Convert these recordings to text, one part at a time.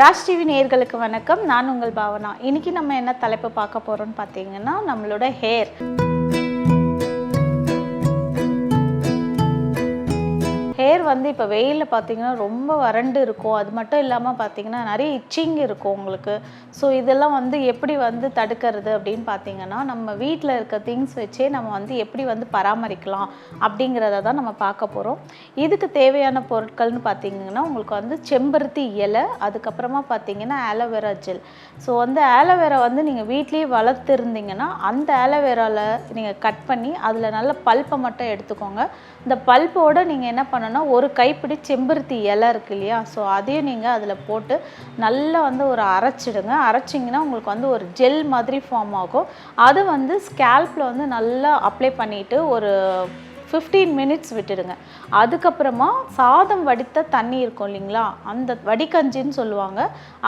Raj TV நேயர்களுக்கு வணக்கம். நான் உங்கள் பாவனா. இன்னைக்கு நம்ம என்ன தலைப்பு பார்க்க போகிறோன்னு பார்த்தீங்கன்னா நம்மளோட ஹேர் ஹேர் வந்து இப்போ வெயிலில் பார்த்தீங்கன்னா ரொம்ப வறண்டு இருக்கும். அது மட்டும் இல்லாமல் பார்த்தீங்கன்னா நிறைய இச்சிங் இருக்கும் உங்களுக்கு. ஸோ இதெல்லாம் வந்து எப்படி வந்து தடுக்கிறது அப்படின்னு பார்த்தீங்கன்னா நம்ம வீட்டில் இருக்க திங்ஸ் வச்சே நம்ம வந்து எப்படி வந்து பராமரிக்கலாம் அப்படிங்கிறத தான் நம்ம பார்க்க போகிறோம் இதுக்கு தேவையான பொருட்கள்னு பார்த்தீங்கன்னா உங்களுக்கு வந்து செம்பருத்தி இலை அதுக்கப்புறமா பார்த்தீங்கன்னா ஆலோவேரா ஜெல். ஸோ வந்து ஆலோவேரா வந்து நீங்கள் வீட்லேயே வளர்த்துருந்தீங்கன்னா அந்த ஆலோவேராவில் நீங்கள் கட் பண்ணி அதில் நல்ல பல்ப்பை மட்டும் எடுத்துக்கோங்க. இந்த பல்ப்போடு நீங்கள் என்ன பண்ணணும் ஒரு கைப்பிடி செம்பருத்தி இலை இருக்கு இல்லையா? ஸோ அதையும் நீங்கள் அதில் போட்டு நல்லா வந்து ஒரு அரைச்சிடுங்க. அரைச்சிங்கன்னா உங்களுக்கு வந்து ஒரு ஜெல் மாதிரி ஃபார்ம் ஆகும். அது வந்து ஸ்கேல்பில் வந்து நல்லா அப்ளை பண்ணிவிட்டு ஒரு ஃபிஃப்டீன் மினிட்ஸ் விட்டுடுங்க. அதுக்கப்புறமா சாதம் வடித்த தண்ணி இருக்கும் இல்லைங்களா? அந்த வடிகஞ்சின்னு சொல்லுவாங்க.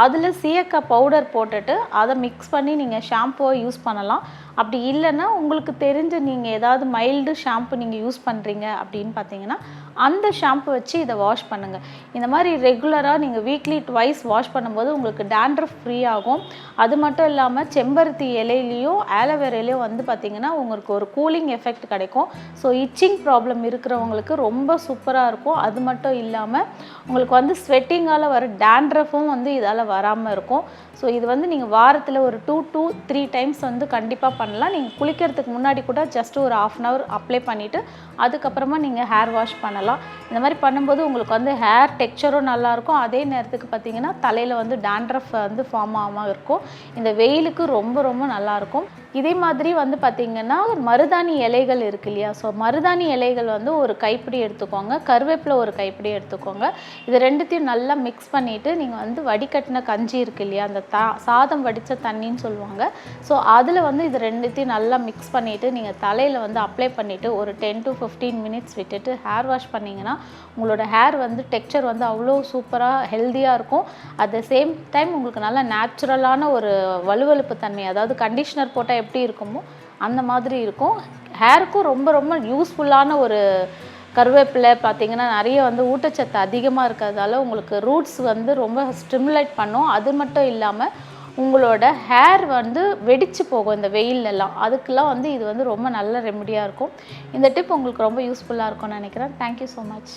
அதில் சீயக்காய் பவுடர் போட்டுட்டு அதை மிக்ஸ் பண்ணி நீங்கள் ஷாம்புவை யூஸ் பண்ணலாம். அப்படி இல்லைன்னா உங்களுக்கு தெரிஞ்ச நீங்கள் ஏதாவது மைல்டு ஷாம்பு நீங்கள் யூஸ் பண்ணுறீங்க அப்படின்னு பார்த்தீங்கன்னா அந்த ஷாம்பு வச்சு இதை வாஷ் பண்ணுங்கள் இந்த மாதிரி ரெகுலராக நீங்கள் வீக்லி ட்வைஸ் வாஷ் பண்ணும்போது உங்களுக்கு டேண்ட்ரஃப் ஃப்ரீ ஆகும். அது மட்டும் இல்லாமல் செம்பருத்தி இலையிலையும் ஆலோவேரையிலையும் வந்து பார்த்திங்கன்னா உங்களுக்கு ஒரு கூலிங் எஃபெக்ட் கிடைக்கும். ஸோ இச்சிங் ப்ராப்ளம் இருக்கிறவங்களுக்கு ரொம்ப சூப்பராக இருக்கும். அது மட்டும் இல்லாமல் உங்களுக்கு வந்து ஸ்வெட்டிங்கால் வர டேண்ட்ரஃபும் வந்து இதால் வராமல் இருக்கும். ஸோ இது வந்து நீங்கள் வாரத்தில் ஒரு டூ டூ த்ரீ டைம்ஸ் வந்து கண்டிப்பாக பண்ணலாம். நீங்கள் குளிக்கிறதுக்கு முன்னாடி கூட ஜஸ்ட் ஒரு ஆஃப் அன் ஹவர் அப்ளை பண்ணிவிட்டு அதுக்கப்புறமா நீங்கள் ஹேர் வாஷ் பண்ணலாம். இந்த மாதிரி பண்ணும்போது உங்களுக்கு வந்து ஹேர் டெக்ஸ்சரும் நல்லாயிருக்கும் அதே நேரத்துக்கு பார்த்தீங்கன்னா தலையில் வந்து டேண்ட்ரஃப் வந்து ஃபார்ம் ஆகாமல் இருக்கும். இந்த வெயிலுக்கு ரொம்ப ரொம்ப நல்லாயிருக்கும் இதே மாதிரி வந்து பார்த்திங்கன்னா மருதாணி இலைகள் இருக்கு இல்லையா? ஸோ மருதாணி இலைகள் வந்து ஒரு கைப்பிடி எடுத்துக்கோங்க. கருவேப்பிலை ஒரு கைப்பிடி எடுத்துக்கோங்க. இது ரெண்டுத்தையும் நல்லா மிக்ஸ் பண்ணிவிட்டு நீங்கள் வந்து வடிகட்டின கஞ்சி இருக்கு இல்லையா அந்த தா சாதம் வடித்த தண்ணின்னு சொல்லுவாங்க. ஸோ அதில் வந்து இது ரெண்டுத்தையும் நல்லா மிக்ஸ் பண்ணிவிட்டு நீங்கள் தலையில் வந்து அப்ளை பண்ணிவிட்டு ஒரு டென் டு ஃபிஃப்டீன் மினிட்ஸ் விட்டுட்டு ஹேர் வாஷ் பண்ணிங்கன்னா உங்களோட ஹேர் வந்து டெக்ஸ்சர் வந்து அவ்வளோ சூப்பராக ஹெல்த்தியாக இருக்கும். அட் த சேம் டைம் உங்களுக்கு நல்ல நேச்சுரலான ஒரு வலுவழுப்பு தன்மை அதாவது கண்டிஷ்னர் போட்டால் எப்படி இருக்குமோ அந்த மாதிரி இருக்கும். ஹேருக்கும் ரொம்ப ரொம்ப யூஸ்ஃபுல்லான ஒரு கருவேப்பிலை பார்த்திங்கன்னா நிறைய வந்து ஊட்டச்சத்து அதிகமாக இருக்கிறதால உங்களுக்கு ரூட்ஸ் வந்து ரொம்ப ஸ்டிமுலேட் பண்ணும். அது மட்டும் இல்லாமல் உங்களோட ஹேர் வந்து வெடிச்சு போகும் இந்த வெயிலெல்லாம். அதுக்கெல்லாம் வந்து இது வந்து ரொம்ப நல்ல ரெமடியாக இருக்கும். இந்த டிப் உங்களுக்கு ரொம்ப யூஸ்ஃபுல்லாக இருக்கும்னு நினைக்கிறேன். Thank you so much